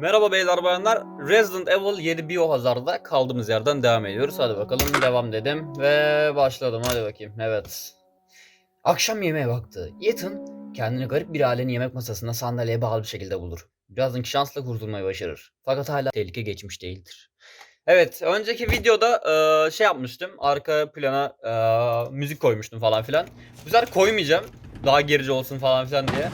Merhaba beyler bayanlar. Resident Evil 7 Biohazard'da kaldığımız yerden devam ediyoruz. Hadi bakalım devam dedim ve başladım. Hadi bakayım. Evet. Akşam yemeğe vakti. Ethan kendini garip bir ailenin yemek masasında sandalyeye bağlı bir şekilde bulur. Birazdan şansla kurtulmayı başarır. Fakat hala tehlike geçmiş değildir. Evet, önceki videoda eee, şey yapmıştım. Arka plana eee, müzik koymuştum falan filan. Bu koymayacağım. Daha gerici olsun falan filan diye.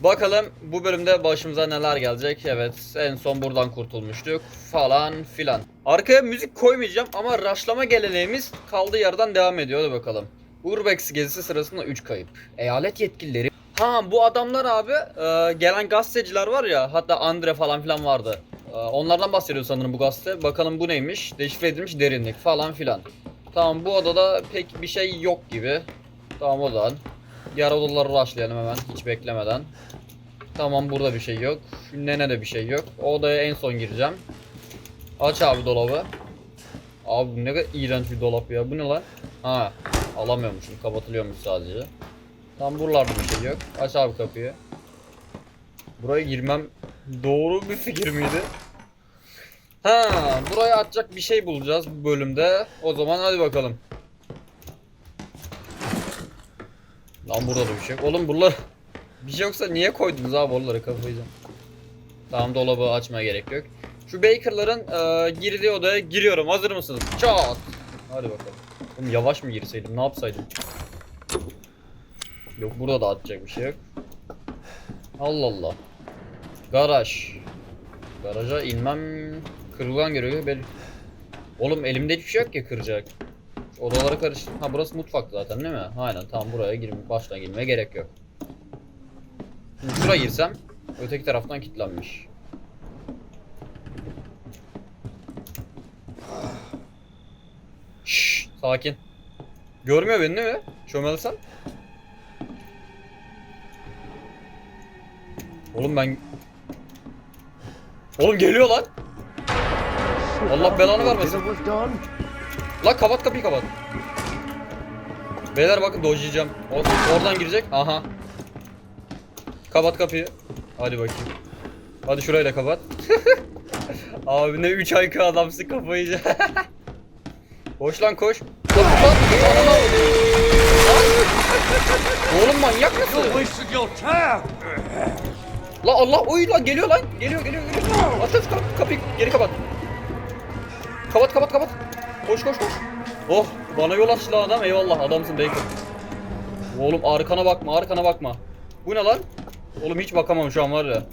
Bakalım bu bölümde başımıza neler gelecek. Evet en son buradan kurtulmuştuk falan filan. Arkaya müzik koymayacağım ama raşlama geleneğimiz kaldığı yerden devam ediyor. Hadi bakalım. Urbex gezisi sırasında 3 kayıp. Eyalet yetkilileri. Ha bu adamlar abi e, gelen gazeteciler var ya hatta Andre falan filan vardı. E, onlardan bahsediyor sanırım bu gazete. Bakalım bu neymiş? Deşifre edilmiş derinlik falan filan. Tamam bu odada pek bir şey yok gibi. Tamam odan. Diğer odaları rushlayalım hemen hiç beklemeden. Tamam burada bir şey yok. Nene de bir şey yok. O odaya en son gireceğim. Aç abi dolabı. Abi ne kadar iğrenç bir dolap ya. Bu ne lan? Ha alamıyormuşum. Kapatılıyormuş sadece. Tam buralarda bir şey yok. Aç abi kapıyı. Buraya girmem doğru bir fikir miydi? Ha, buraya atacak bir şey bulacağız bu bölümde. O zaman hadi bakalım. Lan burada da bir şey yok. Oğlum buralar bir şey yoksa niye koydunuz abi oraları kafayacağım. Tamam dolabı açmaya gerek yok. Şu Baker'ların e, girdiği odaya giriyorum. Hazır mısınız? Çat. Hadi bakalım. Oğlum yavaş mı girseydim? Ne yapsaydım? Yok burada da atacak bir şey yok. Allah Allah. Garaj. Garaja inmem kırılgan görüyor. Ben... Oğlum elimde hiçbir şey yok ki kıracak. Odalara karıştır. Ha burası mutfak zaten değil mi? Aynen tamam buraya girme, baştan girmeye gerek yok. Şimdi şuraya girsem öteki taraftan kilitlenmiş. Şşş sakin. Görmüyor beni değil mi? Çömelsem. Oğlum ben... Oğlum geliyor lan. Allah belanı vermesin. Lan kapat kapıyı kapat. Beyler bakın dojlayacağım. O- Oradan girecek. Aha. Kapat kapıyı. Hadi bakayım. Hadi şurayı da kapat. Abi ne 3 ayka adamsın kafayı. Koş lan koş. Lan. Lan. Oğlum manyak mısın? La Allah oy lan geliyor lan. Geliyor geliyor geliyor. Aç kap kapıyı geri kapat. Kapat kapat kapat. Koş koş koş. Oh bana yol açtı lan adam eyvallah adamsın Baker. Oğlum arkana bakma arkana bakma. Bu ne lan? Oğlum hiç bakamam şu an var ya.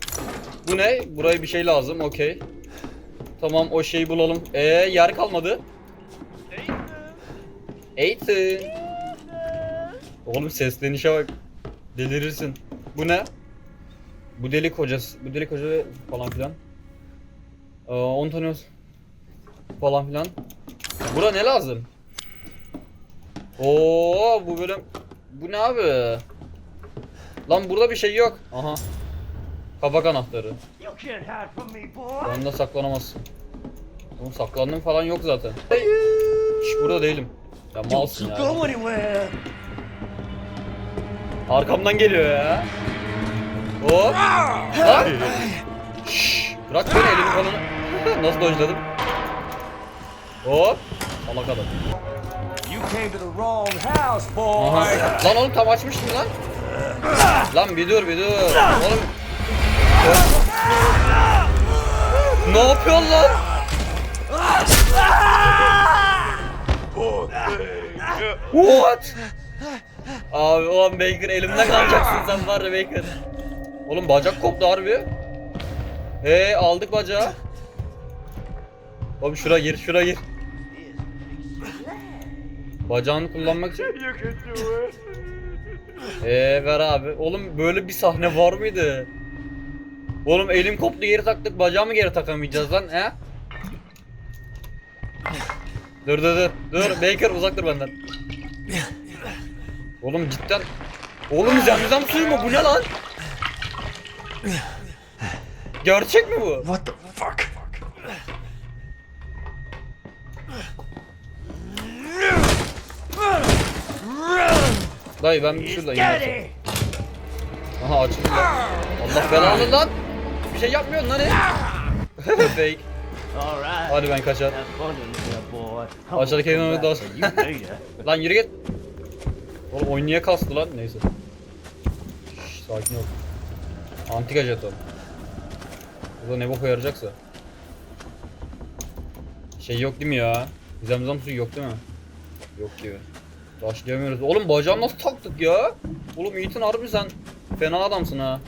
Bu ne? Buraya bir şey lazım okey. Tamam o şeyi bulalım. Ee yer kalmadı. Ethan. Oğlum seslenişe bak. Delirirsin. Bu ne? Bu delik hocası, bu delik hoca falan filan. Ee, Antonios falan filan. Bura ne lazım? Oo bu bölüm bu ne abi? Lan burada bir şey yok. Aha. Kabak anahtarı. Yanında saklanamazsın. Oğlum saklandığım falan yok zaten. Şş burada değilim. Ya malsın ya. Arkamdan geliyor ya. Hop. Lan. Şşş. Bırak beni elimi kolunu. Nasıl dojladım? Hop. Salak adam. Aha. Lan oğlum tam açmıştım lan. Lan bir dur bir dur. Oğlum. Ne yapıyorsun lan? What? Abi o Baker elimden kalacaksın sen var ya Baker. Oğlum bacak koptu harbi. He aldık bacağı. Oğlum şura gir şura gir. Bacağını kullanmak için. Eee ver abi. Oğlum böyle bir sahne var mıydı? Oğlum elim koptu geri taktık bacağımı geri takamayacağız lan he? Dur dur dur. Dur Baker uzak dur benden. Oğlum cidden. Oğlum zemzem suyu mu bu ne lan? Gerçek mi bu? What the fuck? Dayı ben bir şurada He's ineyim. got it. Aha açıldı. Allah belanı lan. hiçbir şey yapmıyorsun lan. Fake. All right. Hadi ben kaçar. Aşağıdaki da- you later. Lan yürü git. Oğlum oyun niye kastı lan? Neyse. Şş, sakin ol. Antika jeton. Burada ne boka yarayacaksa. Şey yok değil mi ya? Zemzem suyu yok değil mi? Yok gibi. Başlayamıyoruz. Oğlum bacağını nasıl taktık ya? Oğlum Ethan harbi sen fena adamsın ha.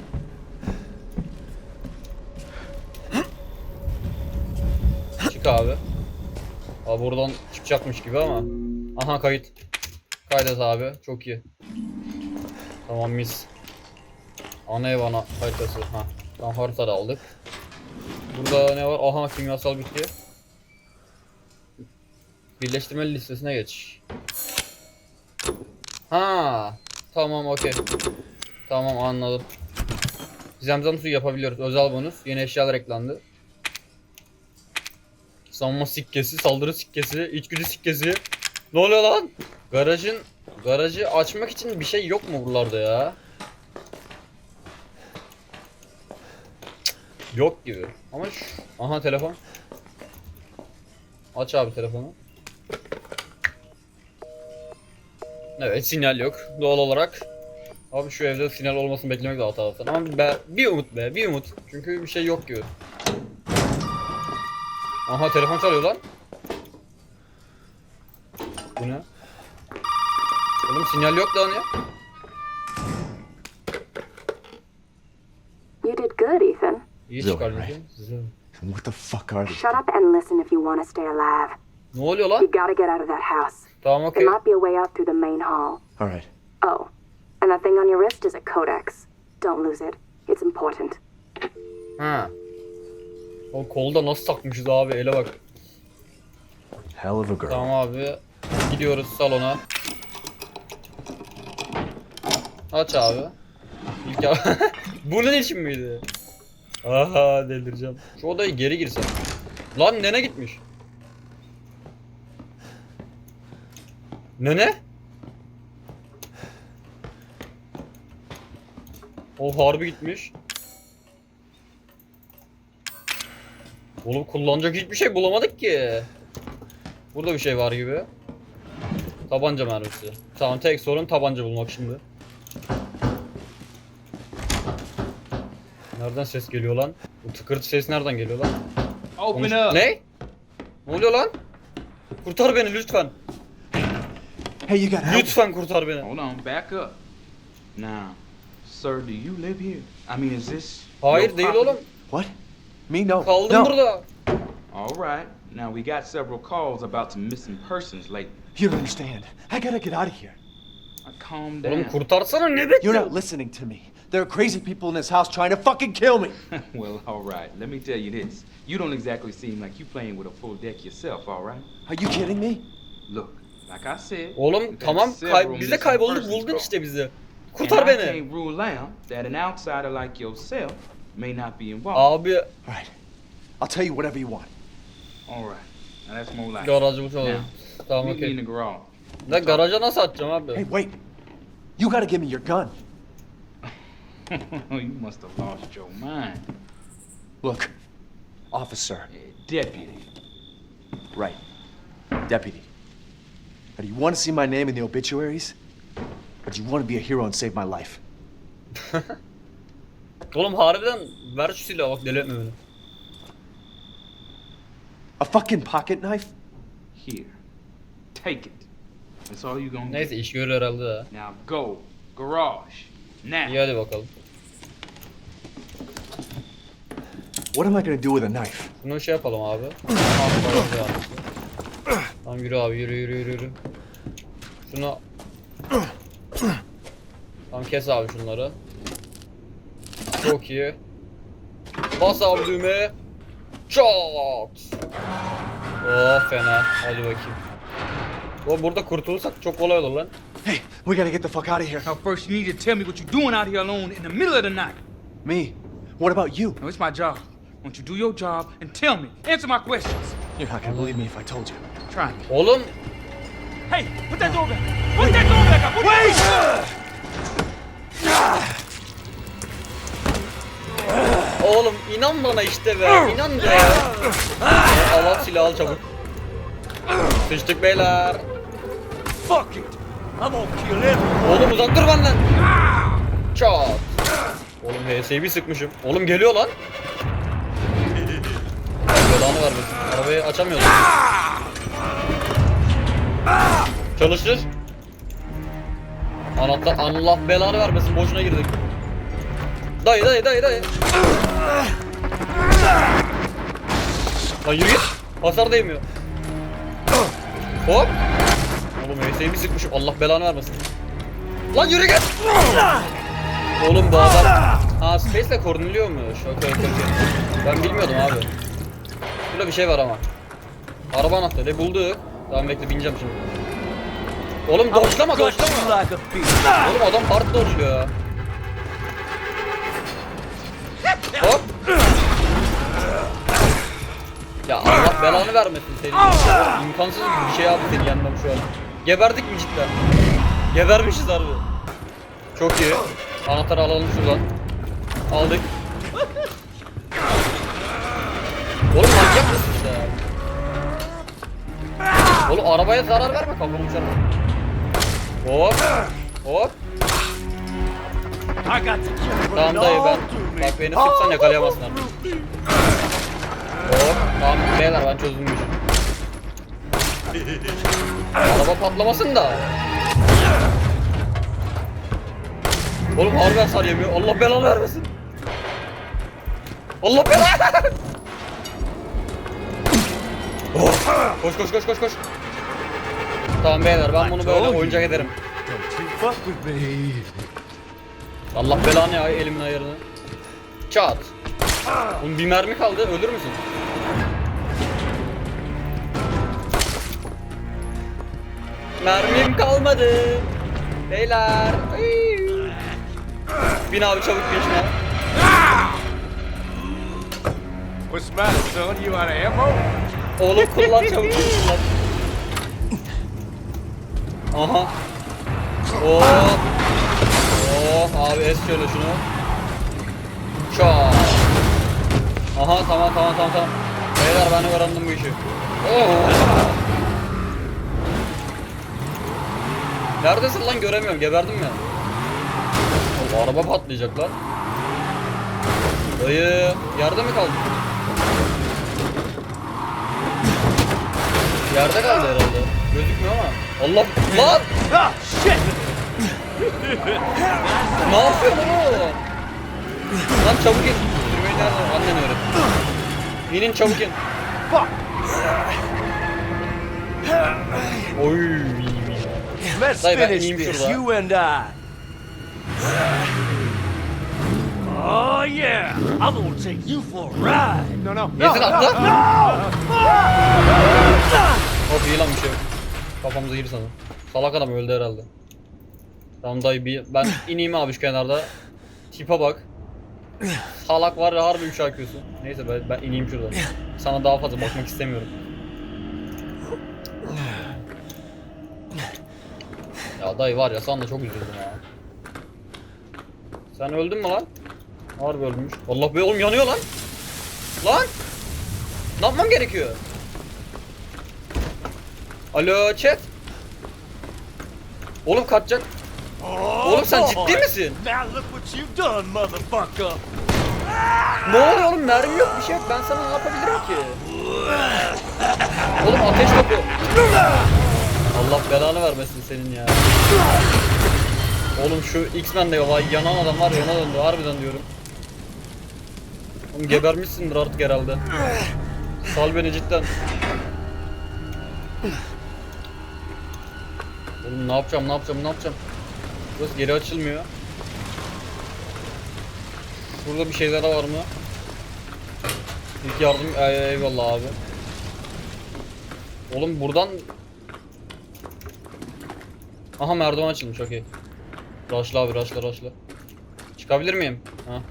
Çık abi. Abi buradan çıkacakmış gibi ama. Aha kayıt. Kaydet abi. Çok iyi. Tamam mis. Ana ev ana haritası. Ha. Tam harita da aldık. Burada ne var? Aha kimyasal bitti. Birleştirme listesine geç. Ha. Tamam okey. Tamam anladım. Zemzem suyu yapabiliyoruz. Özel bonus. Yeni eşyalar eklendi. Savunma sikkesi, saldırı sikkesi, içgüdü sikkesi. Ne oluyor lan? Garajın garajı açmak için bir şey yok mu buralarda ya? Yok gibi. Ama şu... Aha telefon. Aç abi telefonu. Evet sinyal yok. Doğal olarak. Abi şu evde sinyal olmasını beklemek de hata zaten. Ama be, bir umut be bir umut. Çünkü bir şey yok gibi. Aha telefon çalıyor lan. Bu ne? Oğlum sinyal yok lan ya. You did good, Ethan. İyi Zil, çıkarmışsın. right? What the fuck are these? Shut up and listen if you want to stay alive. Ne oluyor You lan? gotta get out of that house. Tamam okey. There might be a way out through the main hall. All right. Oh, and that thing on your wrist is a codex. Don't lose it. It's important. Ha. O kolda nasıl takmışız abi ele bak. Hell of a girl. Tamam abi. Gidiyoruz salona. Aç abi. İlk ya- Bunun için miydi? Aha delireceğim. Şu odaya geri girsem. Lan nene gitmiş. Nene? O harbi gitmiş. Oğlum kullanacak hiçbir şey bulamadık ki. Burada bir şey var gibi. Tabanca mermisi. Tamam tek sorun tabanca bulmak şimdi. Nereden ses geliyor lan? Bu tıkırtı ses nereden geliyor lan? Open Konuş- up. Ne? Ne oluyor lan? Kurtar beni lütfen. Hey, you got help? Lütfen kurtar beni. Hold on, back up. Now, sir, do you live here? I mean, is this? Hayır your değil property? oğlum. What? Me? No. Kaldım no. burada. All right. Now we got several calls about some missing persons lately. You don't understand. I gotta get out of here. Now, calm down. Oğlum kurtarsana ne You're not listening to me. There are crazy people in this house trying to fucking kill me. well, all right. Let me tell you this. You don't exactly seem like you playing with a full deck yourself, all right? Are you kidding me? Look, like. Oğlum tamam kay- biz de kaybolduk buldun işte bizi. Kurtar beni. like. Abi right. I'll tell you whatever you want. All right. Now that's more like. it. garajı bu çalalım. Now, Tamam meet me in okey. the garage. Da garaja nasıl atacağım Hey, abi? wait. You gotta give me your gun. you must have lost your mind. Look, officer. Uh, Deputy. Right. Deputy. Now, do you want to see my name in the obituaries? Or do you want to be a hero and save my life? Oğlum harbiden ver şu silahı bak deli etme beni. A fucking pocket knife? Here. Take it. That's all you gonna Neyse iş görür herhalde ha. Now go. Garage. Now. İyi hadi bakalım. What am I gonna do with a knife? Şunu şey yapalım abi. Tamam, tamam, tamam. Tamam yürü abi yürü yürü yürü yürü. Şunu Tamam kes abi şunları. Çok iyi. Bas abi düğmeye. Çat. Oh fena. Hadi bakayım. O burada kurtulursak çok kolay olur lan. Hey, we gotta get the fuck out of here. Now first you need to tell me what you're doing out here alone in the middle of the night. Me? What about you? Now it's my job. Why don't you do your job and tell me? Answer my questions. You're not gonna believe me if I told you. Me. Oğlum Hey, put that door back. Put that door back up. Put Wait! oğlum inan bana işte be. İnan be. Al al silahı al çabuk. Sıçtık beyler. Fuck it. I'm gonna kill everyone. Oğlum uzak dur benden. Çat. Oğlum HS'yi bir sıkmışım. Oğlum geliyor lan. Belanı vermesin. Arabayı açamıyoruz. Çalıştır. Anahtar Allah belanı vermesin. Boşuna girdik. Dayı dayı dayı dayı. Lan yürü git. Hasar değmiyor. Hop. Oğlum HS'yi bir sıkmışım. Allah belanı vermesin. Lan yürü git. Oğlum bu adam... Ha space'le korunuluyor mu? Şaka şaka. Ben bilmiyordum abi. Burada bir şey var ama. Araba anahtarı bulduk. Tamam bekle bineceğim şimdi. Oğlum dodge'lama dodge'lama. Oğlum adam hard dodge'luyor ya. Hop. Ya Allah belanı vermesin seni. İmkansız bir şey abi seni yenmem şu an. Geberdik mi cidden? Gebermişiz harbi. Çok iyi. Anahtarı alalım şuradan. Aldık. Oğlum arabaya zarar verme kafamı uçarım. Hop. Hop. Tamam dayı ben. Bak beni sıksan yakalayamazsın artık. Hop. Tamam beyler ben çözdüm işi. Araba patlamasın da. Oğlum harbi hasar yemiyor. Allah belanı vermesin. Allah belanı. Oh. Koş koş koş koş koş. Tamam beyler ben bunu böyle oyuncak ederim. Allah belanı ya elimin ayarını. Çat. Oğlum bir mermi kaldı ölür müsün? Mermim kalmadı. Beyler. Bin abi çabuk peşine. What's the matter, son? You out of ammo? Oğlum kullan çabuk kullan. Aha. Oh. Oh abi es şöyle şunu. Çat. Aha tamam tamam tamam tamam. Beyler ben öğrendim bu işi. Oh. Neredesin lan göremiyorum geberdim ya. Oğlum, araba patlayacak lan. Dayı yerde mi kaldın? Yerde kaldı herhalde. Gözükmüyor ama. Allah lan! Ah, shit! Ne yapıyorsun oğlum? Lan çabuk in. Sürmeyi nereden? Annen öğret. İnin çabuk in. Oy. Let's Dayı ben finish ineyim this, şurada. you and I. Oh yeah, I'm gonna take you for a ride. No, no. Yesin atla. Hop iyi lan bir şey yok. Kafamıza gir sana. Salak adam öldü herhalde. Tamam dayı bir ben ineyim abi şu kenarda. Tipe bak. Salak var ya harbi üç akıyorsun. Neyse ben, ben ineyim şuradan. Sana daha fazla bakmak istemiyorum. Ya dayı var ya sana da çok üzüldüm ya. Sen öldün mü lan? Harbi ölmüş. Allah be oğlum yanıyor lan. Lan! Ne yapmam gerekiyor? Alo chat? Oğlum kaçacak. Oğlum sen ciddi misin? Done, motherfucker. Ne oluyor oğlum mermi yok bir şey yok ben sana ne yapabilirim ki? Oğlum ateş topu. Allah belanı vermesin senin ya. Oğlum şu X-Men de vay yanan adam var ya yana döndü harbiden diyorum. Oğlum gebermişsindir artık herhalde. Sal beni cidden. Oğlum ne yapacağım ne yapacağım ne yapacağım? Burası geri açılmıyor. Burada bir şeyler var mı? İlk yardım Ey- eyvallah abi. Oğlum buradan Aha merdiven açılmış okey. Rushla abi rushla rushla. Çıkabilir miyim? Ha.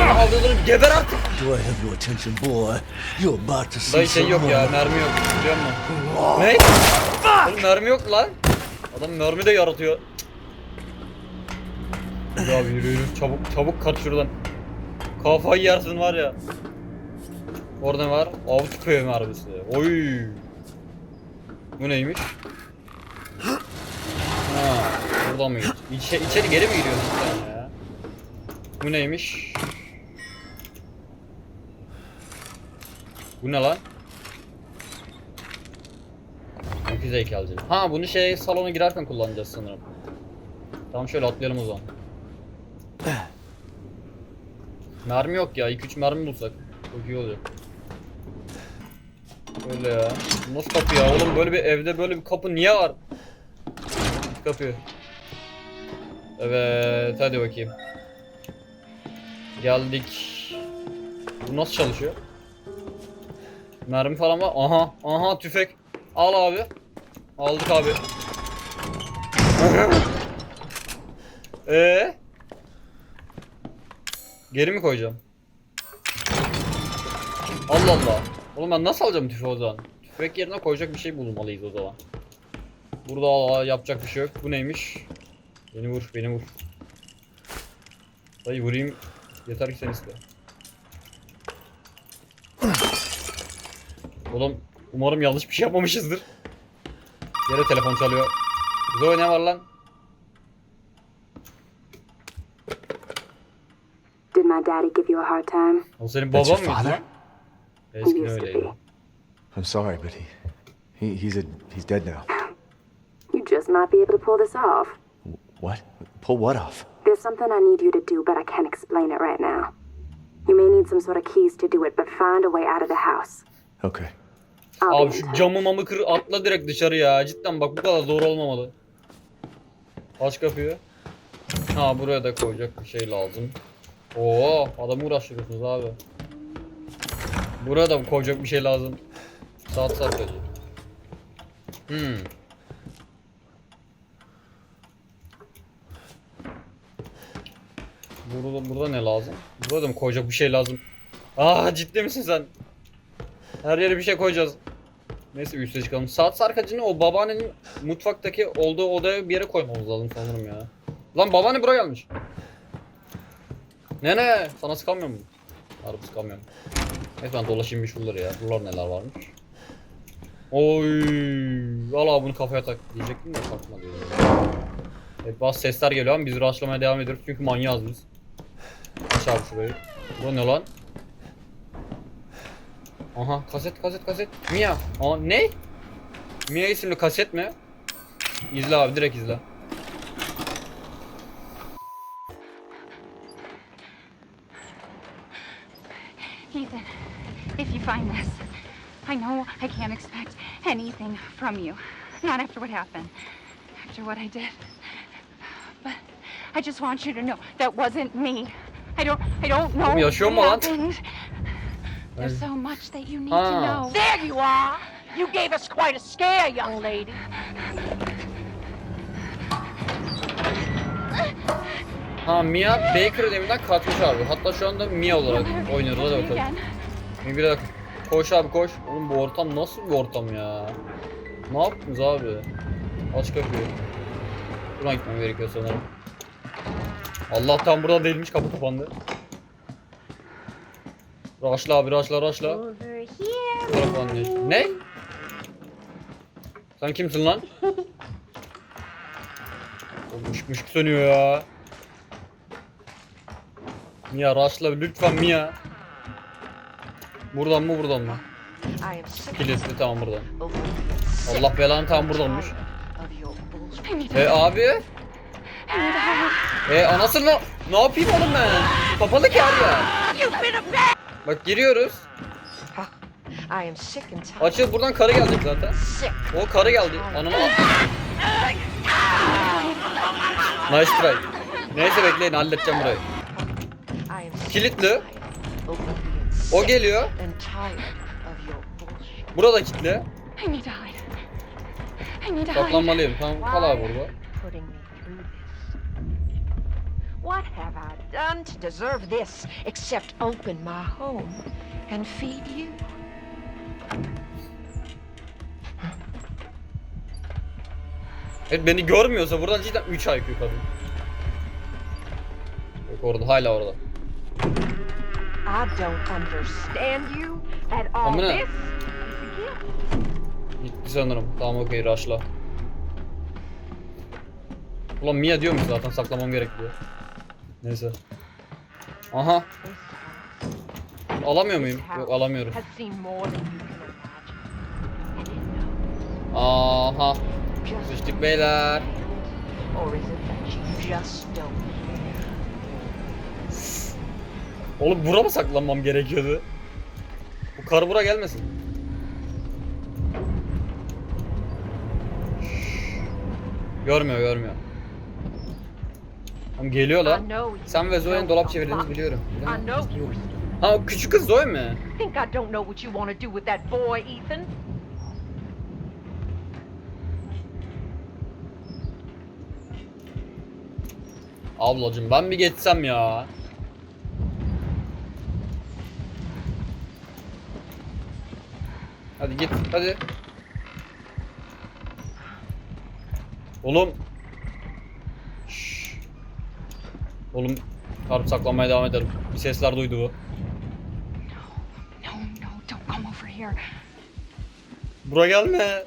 Avradını geber artık. Do I have your attention, boy? You're about to see Dayı şey yok ya mermi yok biliyor musun? Ne? Oğlum mermi yok lan. Adam mermi de yaratıyor. Cık. Yürü yürü çabuk çabuk kaç şuradan. Kafayı yersin var ya. Orada var? Av tüfeği mermisi. Oy. Bu neymiş? Ha, buradan mı gidiyorsun? İçe, içeri geri mi giriyorsun sen ya? Bu neymiş? Bu ne lan? Öküz heykelci. Ha bunu şey salona girerken kullanacağız sanırım. Tamam şöyle atlayalım o zaman. Mermi yok ya. 2-3 mermi bulsak. Çok iyi olacak. Öyle ya. Nasıl kapı ya? Oğlum böyle bir evde böyle bir kapı niye var? Kapı. Evet hadi bakayım. Geldik. Bu nasıl çalışıyor? Mermi falan var. Aha, aha tüfek. Al abi. Aldık abi. Ee? Geri mi koyacağım? Allah Allah. Oğlum ben nasıl alacağım tüfeği o zaman? Tüfek yerine koyacak bir şey bulmalıyız o zaman. Burada aa, yapacak bir şey yok. Bu neymiş? Beni vur, beni vur. Dayı vurayım. Yeter ki sen iste. Oğlum umarım yanlış bir şey yapmamışızdır. Yere telefon çalıyor. Zoe ne var lan? Did my daddy give you a hard time? O senin That's baban your mıydı father? lan? Eskiden Used to öyleydi. be. I'm sorry, but he, he he's a he's dead now. You just might be able to pull this off. What? Pull what off? There's something I need you to do, but I can't explain it right now. You may need some sort of keys to do it, but find a way out of the house. Okay. Abi in şu camı mamı kır atla direkt dışarı ya. Cidden bak bu kadar zor olmamalı. Aç kapıyı. Ha buraya da koyacak bir şey lazım. Oo adamı uğraştırıyorsunuz abi. Buraya da koyacak bir şey lazım. Saat saat gelecek. Hmm. Burada, burada ne lazım? Burada da mı koyacak bir şey lazım? Aa ciddi misin sen? Her yere bir şey koyacağız. Neyse üste çıkalım. Saat sarkacını o babaannenin mutfaktaki olduğu odaya bir yere koymamız lazım sanırım ya. Lan babaanne buraya gelmiş. Nene sana sıkamıyor mu? Harbi sıkamıyorum. Neyse ben dolaşayım bir şuraları ya. Buralar neler varmış. Oy, al abi bunu kafaya tak diyecektim de takma diyor. Evet bazı sesler geliyor ama biz rushlamaya devam ediyoruz çünkü manyağız biz. Aç abi şurayı. Bu ne lan? Aha kaset kaset kaset. Mia. Aa ne? Mia isimli kaset mi? İzle abi direkt izle. Ethan, if you find this, I know I can't expect anything from you. Not after what happened, after what I did. But I just want you to know that wasn't me. I don't, I don't know yaşıyor mu lan? happened. There's so much that you need to know. There you are! You gave us quite a scare, young lady. Ha Mia Baker deminden kaçmış abi. Hatta şu anda Mia olarak oynuyoruz hadi bakalım. Again. Bir dakika. Koş abi koş. Oğlum bu ortam nasıl bir ortam ya? Ne yaptınız abi? Aç kapıyı. Buradan gitmem gerekiyor sanırım. Allah'tan burada değilmiş kapı kapandı. Raşla abi raşla raşla. Over here. Ne? Sen kimsin lan? Işık mışık sönüyor ya. Mia raşla lütfen Mia. Buradan mı buradan mı? Kilitli tamam buradan. Allah belanı tam buradanmış. E abi? E anasını ne yapayım oğlum ben? Her yer. Bak giriyoruz. I am sick and tired. Açıl buradan karı gelecek zaten. O karı geldi. Ananı al. Nice try. Neyse bekleyin halledeceğim burayı. I am sick Kilitli. of being O sick geliyor. and tired of your bullshit. Burada kilitli. I need to hide. I need to hide. Saklanmalıyım. Tamam kal abi burada. Putting. What have I done to deserve this except open my home and feed you? Evet beni görmüyorsa buradan cidden 3 IQ kadın. Yok orada hala orada. I don't understand you at all. Amına. This. Gitti sanırım. Tamam okey rushla. Ulan Mia diyormuş zaten saklamam gerek diyor. Neyse. Aha. Alamıyor muyum? Yok alamıyorum. Aha. Sıçtık beyler. Oğlum bura mı saklanmam gerekiyordu? Bu karı bura gelmesin. Görmüyor görmüyor. Tamam geliyor I lan. know you Sen ve Zoe'nin dolap çevirdiğinizi biliyorum. Ha o küçük kız Zoe mi? think I don't know what you want to do with that boy, Ethan. Ablacım ben bir geçsem ya. Hadi git hadi. Oğlum. Oğlum karp saklanmaya devam edelim. Bir sesler duydu bu. No, no, don't come over here. Bura gelme.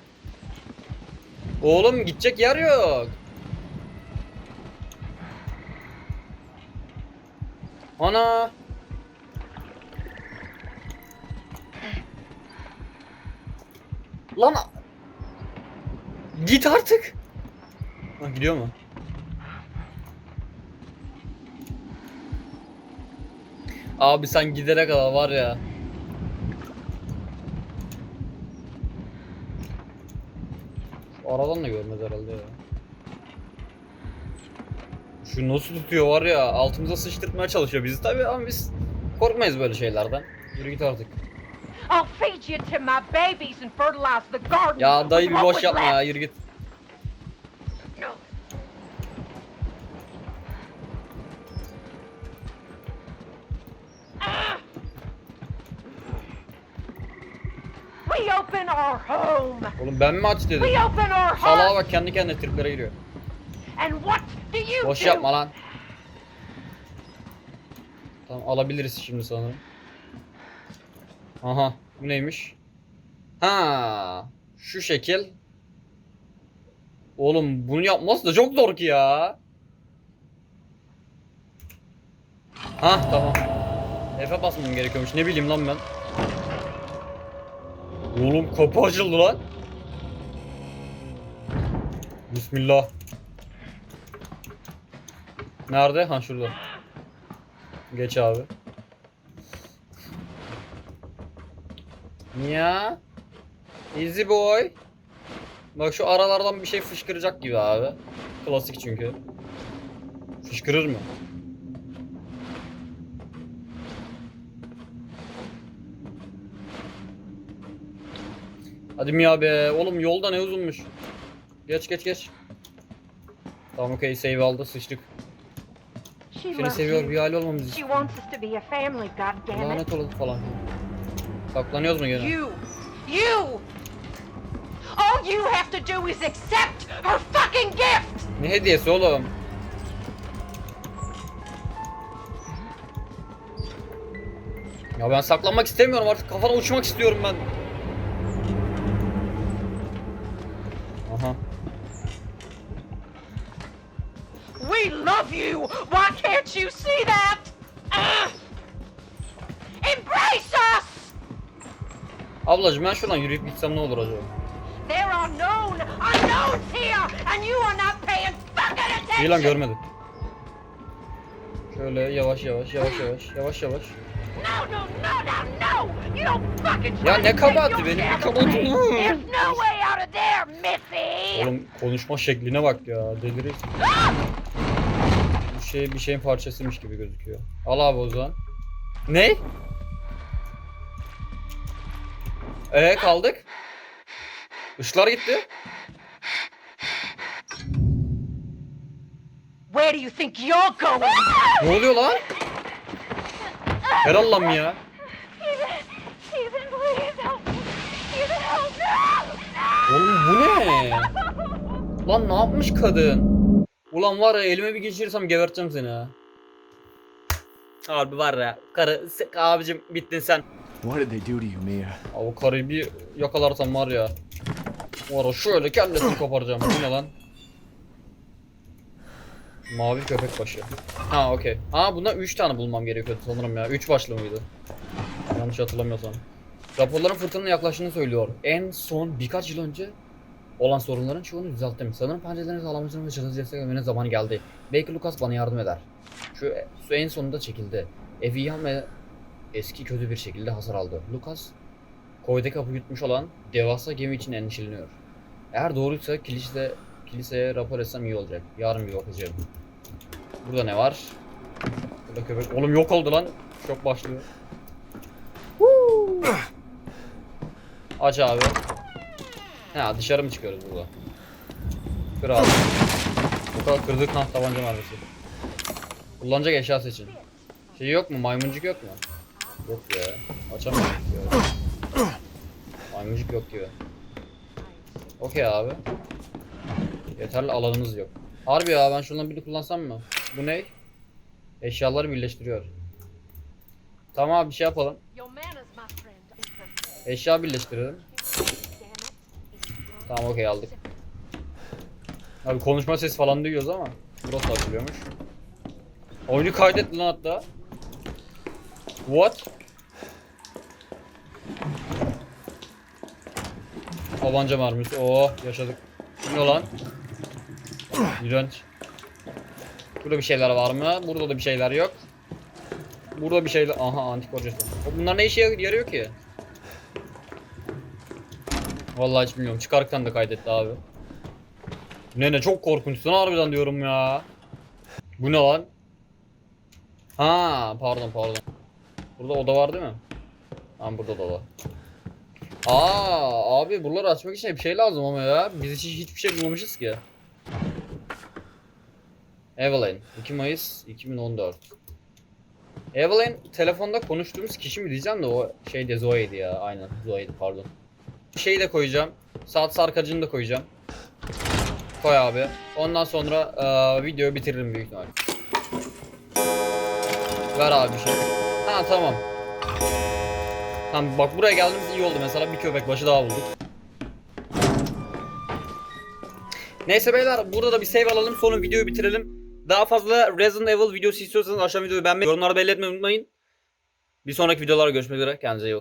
Oğlum gidecek yer yok. Ana. Lan. Git artık. Ha, gidiyor mu? Abi sen gidene kadar var ya. Aradan da görmez herhalde ya. Şu nasıl tutuyor var ya altımıza sıçtırtmaya çalışıyor bizi tabi ama biz korkmayız böyle şeylerden. Yürü git artık. Ya dayı bir boş yapma ya yürü git. Oğlum ben mi aç dedim. Salağa bak kendi kendine triplere giriyor. Boş yapma lan. Tamam alabiliriz şimdi sanırım. Aha bu neymiş? Ha şu şekil. Oğlum bunu yapması da çok zor ki ya. Ha tamam. F'e basmam gerekiyormuş. Ne bileyim lan ben. Oğlum kapı açıldı lan. Bismillah. Nerede? Ha şurada. Geç abi. Ya. Easy boy. Bak şu aralardan bir şey fışkıracak gibi abi. Klasik çünkü. Fışkırır mı? Hadi Mia be. Oğlum yolda ne uzunmuş. Geç geç geç. Tamam okey save aldı sıçtık. Seni seviyor bir a family, goddammit. Lanet olası falan. Saklanıyoruz mu gene? You, you. All you have to do is accept her fucking gift. Ne hediyesi oğlum? Ya ben saklanmak istemiyorum artık kafana uçmak istiyorum ben. Can't you see that? Ah! Embrace us. Ablacım ben şuradan yürüyüp gitsem ne olur acaba? There are known unknowns here, and you are not paying fucking attention. İyi lan görmedim. Şöyle yavaş yavaş yavaş yavaş yavaş yavaş. No, no, no, no, no! You don't fucking Ya ne to take kabahati benim, dad kabahatim away. yok. There's no way out of there, Missy! Oğlum konuşma şekline bak ya delirir. Bir şey bir şeyin parçasıymış gibi gözüküyor. Al abi o zaman. Ne? Ee kaldık. Işlar gitti. Where do you think you're going? Ne oluyor lan? Herhalde lan ya. Oğlum bu ne? Lan ne yapmış kadın? Ulan var ya elime bir geçirirsem geberteceğim seni ha. Harbi var ya. Karı se- abicim bittin sen. What did they do to you, Mia? Abi o karıyı bir yakalarsam var ya. Var ya şöyle kendisini koparacağım. Bu ne lan? Mavi köpek başı. Ha okey. Aa bundan 3 tane bulmam gerekiyordu sanırım ya. 3 başlı mıydı? Yanlış hatırlamıyorsam. Raporların fırtınanın yaklaştığını söylüyor. En son birkaç yıl önce olan sorunların çoğunu düzelttim. Sanırım pencerelerini sağlamasını ve çatısı desteklemenin zamanı geldi. Belki Lucas bana yardım eder. Şu su en sonunda çekildi. Eviyan ve eski kötü bir şekilde hasar aldı. Lucas, koydaki kapı yutmuş olan devasa gemi için endişeleniyor. Eğer doğruysa kilise, kiliseye rapor etsem iyi olacak. Yarın bir bakacağım. Burada ne var? Burada köpek. Oğlum yok oldu lan. Şok başlıyor. Aç abi. Ha dışarı mı çıkıyoruz burada? Kır abi. Bu kadar kırdık kan tabanca mermisi. Kullanacak eşya seçin. Şey yok mu? Maymuncuk yok mu? Yok ya. Açamıyorum diyor. Maymuncuk yok diyor. Okey abi. Yeterli alanımız yok. Harbi ya ben şundan biri kullansam mı? Bu ne? Eşyaları birleştiriyor. Tamam abi bir şey yapalım. Eşya birleştirelim. Tamam okey aldık. Abi konuşma sesi falan duyuyoruz ama burası açılıyormuş. Oyunu kaydet lan hatta. What? Tabanca mermisi. Oh yaşadık. Bu Ne lan? İğrenç. Burada bir şeyler var mı? Burada da bir şeyler yok. Burada bir şeyler... Aha antik hocası. Bunlar ne işe yarıyor ki? Vallahi hiç bilmiyorum. Çıkarken de kaydetti abi. Ne ne çok korkunçsun harbiden diyorum ya. Bu ne lan? Ha pardon pardon. Burada oda var değil mi? Tamam burada da oda. Aa abi buraları açmak için bir şey lazım ama ya. Biz hiç hiçbir şey bulmamışız ki. Evelyn 2 Mayıs 2014. Evelyn telefonda konuştuğumuz kişi mi diyeceğim de o şeyde Zoe'ydi ya. Aynen Zoe'ydi pardon. Şeyi de koyacağım. Saat sarkacını da koyacağım. Koy abi. Ondan sonra eee videoyu bitiririm büyük ihtimal. Ver abi şey. Ha tamam. Tamam bak buraya geldiğimiz iyi oldu mesela bir köpek başı daha bulduk. Neyse beyler burada da bir save alalım sonra videoyu bitirelim. Daha fazla Resident Evil videosu istiyorsanız aşağı videoyu beğenmeyi, yorumlarda belirtmeyi unutmayın. Bir sonraki videolarda görüşmek üzere. Kendinize iyi bakın.